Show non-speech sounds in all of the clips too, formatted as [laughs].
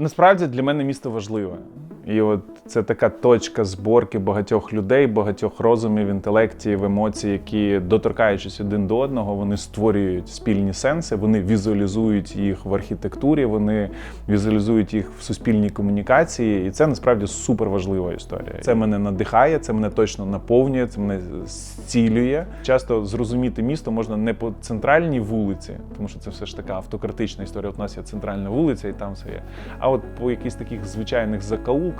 Насправді для мене місто важливе. І от це така точка зборки багатьох людей, багатьох розумів, інтелектів, емоцій, які, доторкаючись один до одного, вони створюють спільні сенси, вони візуалізують їх в архітектурі, вони візуалізують їх в суспільній комунікації. І це насправді супер важлива історія. Це мене надихає, це мене точно наповнює, це мене зцілює. Часто зрозуміти місто можна не по центральній вулиці, тому що це все ж така автократична історія. От у нас є центральна вулиця, і там все є. А от по якихось таких звичайних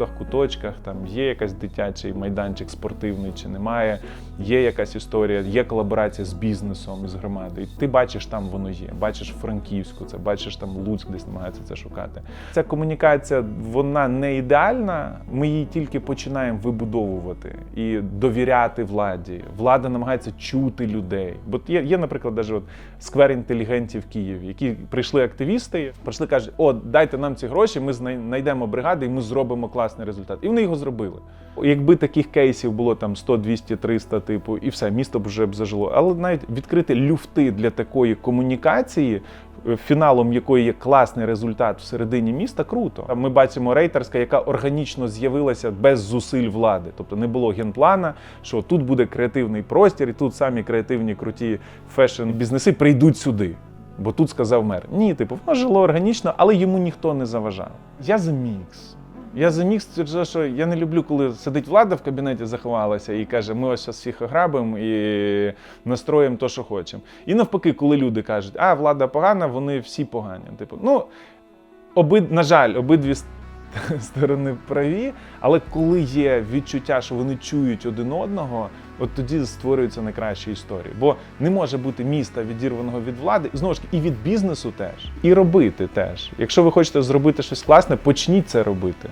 закоулках, куточках, там є якась дитячий майданчик спортивний чи немає, є якась історія, є колаборація з бізнесом із громадою. Ти бачиш, там воно є. Бачиш Франківську, це бачиш там Луцьк, десь намагається це шукати. Ця комунікація вона не ідеальна. Ми її тільки починаємо вибудовувати і довіряти владі. Влада намагається чути людей. Бо є, є наприклад, даже от сквер інтелігентів Києві, які прийшли активісти, прийшли, кажуть, о, дайте нам ці гроші, ми знайдемо бригади і ми зробимо класний результат. І вони його зробили. Якби таких кейсів було там 100, 200, 300, типу, і все, місто б вже б зажило. Але навіть відкрити люфти для такої комунікації. е, Фіналом якої є класний результат всередині міста, круто. Ми бачимо рейтерська, яка органічно з'явилася без зусиль влади. Тобто не було генплана, що тут буде креативний простір, і тут самі креативні круті фешн-бізнеси прийдуть сюди. Бо тут сказав мер. Ні, типу, воно жило органічно, але йому ніхто не заважав. Я за мікс. Я за мікс через що я не люблю, коли сидить влада в кабінеті, заховалася і каже, ми ось всіх ограбимо і настроїмо то, що хочемо. І навпаки, коли люди кажуть, а влада погана, вони всі погані. Типу, ну, обид, на жаль, обидві [laughs] сторони праві, але коли є відчуття, що вони чують один одного, от тоді створюються найкращі історії. Бо не може бути міста відірваного від влади, знову ж таки, і від бізнесу теж, і робити теж. Якщо ви хочете зробити щось класне, почніть це робити.